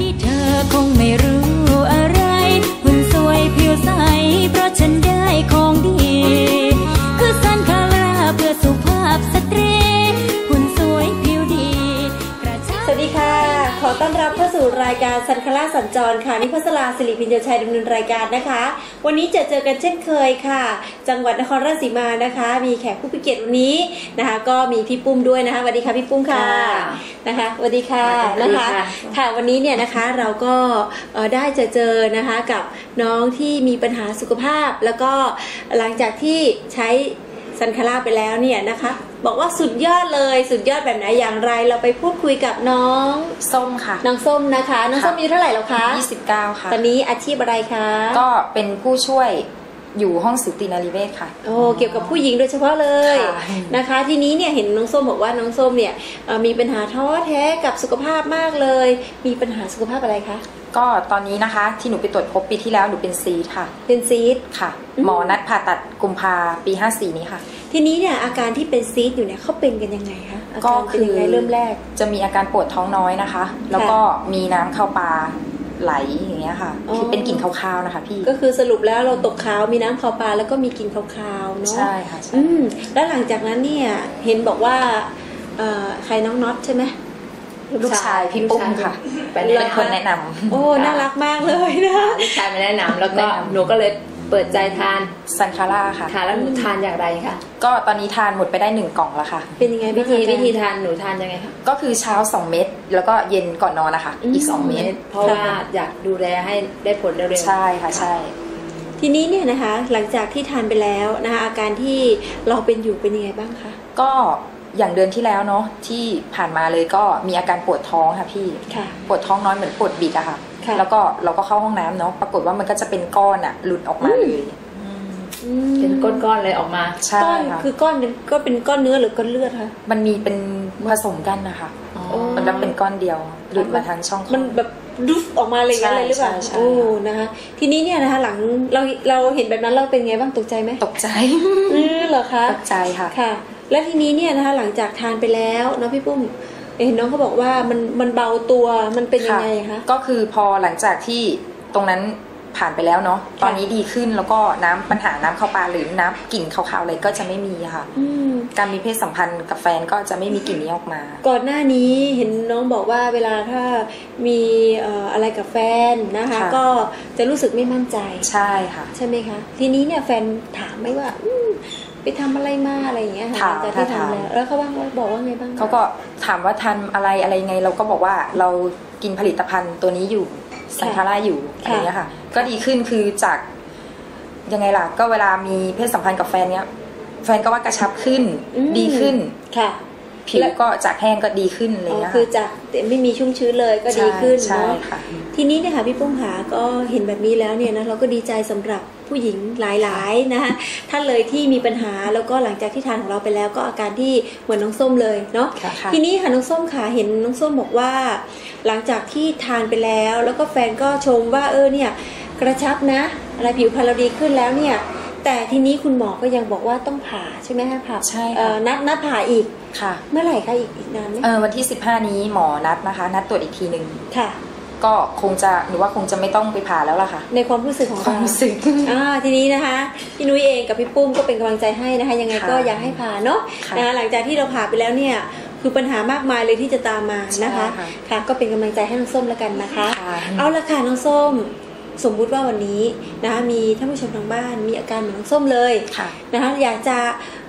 นี่เธอคงไม่รู้อะไรหุ่นสวยผิวใส เพราะฉันได้ของดี คือสันคาราเพื่อสุภาพสตรี หุ่นสวยผิวดีกระชับสวัสดีค่ะ ขอต้อนรับเข้าสู่รายการสันคลาสัญจรค่ะนิพัสลาสิริพิญญาชัยดำเนินรายการนะคะ วันนี้จะเจอกันเช่นเคยค่ะ จังหวัดนครราชสีมานะคะ มีแขกผู้พิเกียรติวันนี้นะคะ ก็มีพี่ปุ้มด้วยนะคะสวัสดีค่ะพี่ปุ้มค่ะค่ะนะคะสวัสดีค่ะสวัสดีนะคะค่ะค่ะวันนี้เนี่ยนะคะเราก็เอ่อได้จะเจอนะคะกับน้องที่มีปัญหาสุขภาพ แล้วก็หลังจากที่ใช้สันคลาไปแล้วเนี่ยนะคะ บอกว่าสุดยอดเลยสุดยอดแบบไหนอย่างไร เราไปพูดคุยกับน้องส้มค่ะ น้องส้มนะคะน้องส้มอายุเท่าไหร่แล้วคะ29 ค่ะ ตอนนี้อาชีพอะไรคะก็เป็นผู้ช่วยอยู่ห้องสูตินารีเวชค่ะ โอ้เกี่ยวกับผู้หญิงโดยเฉพาะเลยค่ะนะคะ ทีนี้เนี่ยเห็นน้องส้มบอกว่าน้องส้มเนี่ยเอ่อมีปัญหาท้อแท้กับสุขภาพมากเลย มีปัญหาสุขภาพอะไรคะก็ตอนนี้นะคะที่หนูไปตรวจพบปีที่แล้วหนูเป็นซีดค่ะ เป็นซีดค่ะอืมหมอนัดผ่าตัดกุมภาปี 54 นี้ค่ะ ทีนี้เนี่ยอาการที่เป็นซีดอยู่เนี่ยเขาเป็นกันยังไงคะอาการเป็นยังไงเริ่มแรก จะมีอาการปวดท้องน้อยนะคะ แล้วก็มีน้ำเข้าปลาไหลอย่างเงี้ยค่ะอ๋อ คือเป็นกลิ่นคาวๆนะคะ พี่ก็คือสรุปแล้วเราตกขาวมีน้ำขาวปลาแล้วก็มีกลิ่นขาวๆเนาะใช่ค่ะใช่อืมแล้วหลังจากนั้นเนี่ยเห็นบอกว่าเอ่อใครน้องน็อตใช่ไหม ลูกชายพี่ปุ้มค่ะเป็นเป็นคนแนะนำ โอ้ น่ารักมากเลยนะ ลูกชายมาแนะนำแล้วก็แนะนำ หนูก็เลย เปิดใจทานซันคาร่าค่ะ ค่ะ แล้วหนูทานอย่างไรคะก็ตอนนี้ทานหมดไปได้หนึ่งกล่องแล้วค่ะ เป็นยังไงวิธีบ้างคะวิธีทานหนูทานยังไงคะก็คือเช้า 2 เม็ดแล้วก็เย็นก่อนนอนนะคะ อีก 2 เม็ดเพราะว่าอยากดูแลให้ได้ผลเร็วๆใช่ค่ะใช่ ทีนี้เนี่ยนะคะหลังจากที่ทานไปแล้วนะคะอาการที่เราเป็นอยู่เป็นยังไงบ้างคะก็อย่างเดือนที่แล้วเนาะที่ผ่านมาเลยก็มีอาการปวดท้องค่ะพี่ค่ะปวดท้องน้อยเหมือนปวดบิดอะค่ะค่ะ แล้วก็เราก็เข้าห้องน้ำเนาะปรากฏว่ามันก็จะเป็นก้อนอะหลุดออกมาเลยเป็นก้อนๆเลยออกมาใช่ก้อนค่ะคือก้อนเป็นก็เป็นก้อนเนื้อหรือก้อนเลือดคะมันมีเป็นผสมกันนะคะอ๋อมันแล้วเป็นก้อนเดียวหลุดมาทางช่องคลอดมันแบบดุฟออกมาเลยอย่างนั้นเลยหรือเปล่าใช่ใช่โอ้นะคะทีนี้เนี่ยนะคะหลังเราเราเห็นแบบนั้นเราเป็นไงบ้างตกใจไหมตกใจเออเหรอคะตกใจค่ะค่ะ แล้วทีนี้เนี่ยนะคะหลังจากทานไปแล้วเนาะพี่ปุ้ม เห็นน้องเขาบอกว่ามันมันเบาตัวมันเป็นยังไงคะก็คือพอหลังจากที่ตรงนั้นผ่านไปแล้วเนาะตอนนี้ดีขึ้นแล้วก็น้ำปัญหาน้ำเข้าปลาหรือน้ำกลิ่นคาวๆอะไรก็จะไม่มีค่ะอืมการมีเพศสัมพันธ์กับแฟนก็จะไม่มีกลิ่นนี้ออกมา ก่อนหน้านี้เห็นน้องบอกว่าเวลาถ้ามีเอ่ออะไรกับแฟนนะคะค่ะก็จะรู้สึกไม่มั่นใจใช่ค่ะ ใช่ไหมคะ ทีนี้เนี่ยแฟนถามไหมว่าอืม ไปทำอะไรมาอะไรอย่างเงี้ยค่ะถามหลังจากที่ถามทำแล้วแล้วเขาว่าบอกว่าไงบ้างคะเขาก็ถามว่าทานอะไรอะไรไง เราก็บอกว่าเรากินผลิตภัณฑ์ตัวนี้อยู่สันคาร่าอยู่อะไรเงี้ยค่ะ ก็ดีขึ้นคือจากยังไงล่ะ ก็เวลามีเพศสัมพันธ์กับแฟนเนี้ย แฟนก็ว่ากระชับขึ้นอืมดีขึ้นค่ะผิวก็จากแห้งก็ดีขึ้นอะไรอ๋อเงี้ยคือจากไม่มีชุ่มชื้นเลยก็ดีขึ้นใช่เนาะค่ะทีนี้เนี่ยค่ะพี่ปุ้มหาก็เห็นแบบนี้แล้วเนี่ยนะเราก็ดีใจสำหรับ ผู้หญิงหลายๆนะคะท่านเลยที่มีปัญหาแล้วก็หลังจากที่ทานของเราไปแล้วก็อาการที่เหมือนน้องส้มเลยเนาะค่ะค่ะทีนี้ค่ะน้องส้มค่ะเห็นน้องส้มบอกว่า หลังจากที่ทานไปแล้ว แล้วก็แฟนก็ชมว่าเออเนี่ยกระชับนะ อะไรผิวพรรณเราดีขึ้นแล้วเนี่ยแต่ทีนี้คุณหมอก็ยังบอกว่าต้องผ่าใช่ไหมคะผ่าใช่ค่ะเอ่อนัดนัดผ่าอีกค่ะ เมื่อไหร่คะอีกอีกนานไหมเออวันที่ 15 นี้หมอนัดนะคะ นัดตรวจอีกทีหนึ่งค่ะ ก็คงจะหรือว่าคงจะไม่ต้องไปผ่าแล้วล่ะค่ะ ในความรู้สึกของควาเรามรู้สึก อ่าทีนี้นะคะพี่นุ้ยเองกับพี่ปุ้มก็เป็นกำลังใจให้นะคะ ยังไงก็ค่ะอยากให้ผ่าเนาะค่ะนะคะหลังจากที่เราผ่าไปแล้วเนี่ยคือปัญหามากมายเลยที่จะตามมานะคะใช่ค่ะ ค่ะ ก็เป็นกำลังใจให้น้องส้มแล้วกันนะคะ ค่ะ เอาละค่ะน้องส้ม สมมุติว่าวันนี้นะคะมีท่านผู้ชมทางบ้านมีอาการเหมือนน้องส้มเลยค่ะ นะคะอยากจะ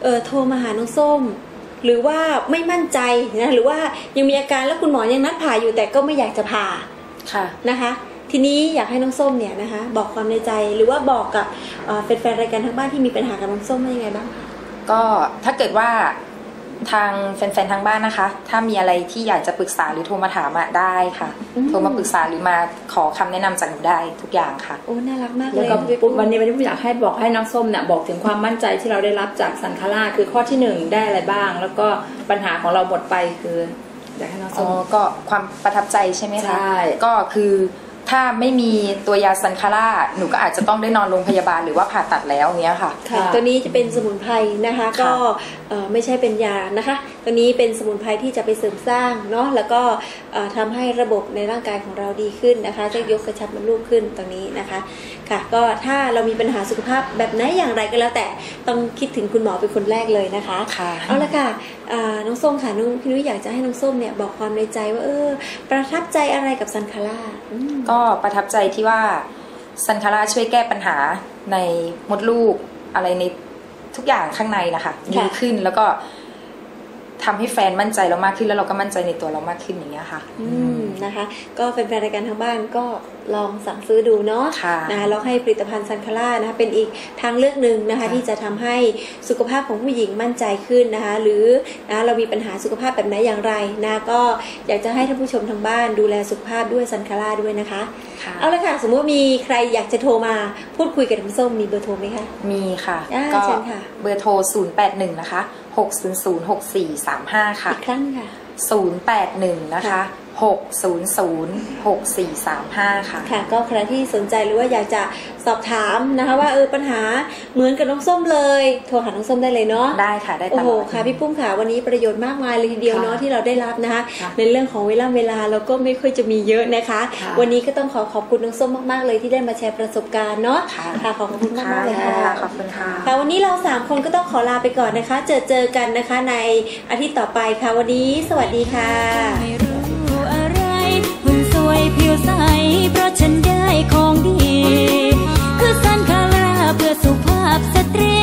เออโทรมาหาน้องส้ม หรือว่าไม่มั่นใจนะหรือว่ายังมีอาการแล้วคุณหมอยังนัดผ่าอยู่แต่ก็ไม่อยากจะผ่า ค่ะนะคะ ทีนี้อยากให้น้องส้มเนี่ยนะคะ บอกความในใจหรือว่าบอกกับเอ่อแฟนๆรายการทางบ้านที่มีปัญหากับน้องส้มว่ายังไงบ้างคะก็ถ้าเกิดว่าทางแฟนๆทางบ้านนะคะ ถ้ามีอะไรที่อยากจะปรึกษาหรือโทรมาถามอะได้ค่ะ โทรมาปรึกษาหรือมาขอคำแนะนำจากหนูได้ทุกอย่างค่ะโอ้น่ารักมากเลแล้วยก็พี่ปุ๊บวันนี้วันนี้ผมอยากให้บอกให้น้องส้มเนี่ยบอกถึงความมั่นใจที่เราได้รับจากสันคาร่าคือข้อที่หนึ่งได้อะไรบ้าง แล้วก็ปัญหาของเราหมดไปคือ อยากให้น้องอ๋ส้อมก็ความประทับใจใช่ไหมคะใช่ ก็คือถ้าไม่มีตัวยาซันคาร่าหนูก็อาจจะต้องได้นอนโรงพยาบาลหรือว่าผ่าตัดแล้วเงี้ยค่ะ ค่ะ ตัวนี้จะเป็นสมุนไพรนะคะค่ะก็เอ่อไม่ใช่เป็นยานะคะ ตัวนี้เป็นสมุนไพรที่จะไปเสริมสร้างเนาะ แล้วก็เอ่อทำให้ระบบในร่างกายของเราดีขึ้นนะคะจะยกกระชับมดลูกขึ้นตรงนี้นะคะค่ะ ก็ถ้าเรามีปัญหาสุขภาพแบบไหนอย่างไรก็แล้วแต่ต้องคิดถึงคุณหมอเป็นคนแรกเลยนะคะค่ะเอาละค่ะอ่าน้องส้มค่ะน้องพี่นุ้ยอยากจะให้น้องส้มเนี่ยบอกความในใจว่าเออ ประทับใจอะไรกับซันคาร่าอืมก็ประทับใจที่ว่าซันคาร่าช่วยแก้ปัญหาในมดลูกอะไรในทุกอย่างข้างในนะคะดีขึ้นแล้วก็ทำให้แฟนมั่นใจเรามากขึ้นแล้วเราก็มั่นใจในตัวเรามากขึ้นอย่างเงี้ยค่ะ อืมนะคะ ก็แฟนๆรายการทางบ้านก็ ลองสั่งซื้อดูเนาะค่ะนะคะแล้วให้ผลิตภัณฑ์ซันคาร่านะคะเป็นอีกทางเลือกหนึ่งนะคะค่ะที่จะทำให้สุขภาพของผู้หญิงมั่นใจขึ้นนะคะหรือนะเรามีปัญหาสุขภาพแบบไหนอย่างไรนะก็อยากจะให้ท่านผู้ชมทางบ้านดูแลสุขภาพด้วยซันคาร่าด้วยนะคะค่ะเอาละค่ะสมมติว่ามีใครอยากจะโทรมาพูดคุยกับน้ำส้มมีเบอร์โทรไหมคะมีค่ะอ่าก็เชิญค่ะเบอร์โทร 081 นะคะ 600 6435 ค่ะอีกครั้งค่ะ081 นะคะ 600 6435 ค่ะ ค่ะ ก็ใครที่สนใจหรือว่าอยากจะสอบถามนะคะว่าเออปัญหาเหมือนกับน้องส้มเลย โทรหาน้องส้มได้เลยเนาะ ได้ค่ะ ได้ตโอ้ลโหอดค่ะพี่ปุ้มค่ะ วันนี้ประโยชน์มากมายเลยทีเดียวค่ะเนาะที่เราได้รับนะคะค่ะในเรื่องของเวลาเวลาเราก็ไม่ค่อยจะมีเยอะนะคะค่ะวันนี้ก็ต้องขอขอบคุณน้องส้มมากๆเลยที่ได้มาแชร์ประสบการณ์เนาะ ค่ะค่ะขอบคุณมากๆเลยค่ะค่ะ ขอบคุณค่ะ ค่ะวันนี้เราสามคนก็ต้องขอลาไปก่อนนะคะ เจอเจอกันนะคะในอาทิตย์ต่อไปค่ะวันนี้ สวัสดีค่ะไม่รู้อะไร หุ่นสวยผิวใส เพราะฉันได้ของดี คือสันคาราเพื่อสุภาพสตรี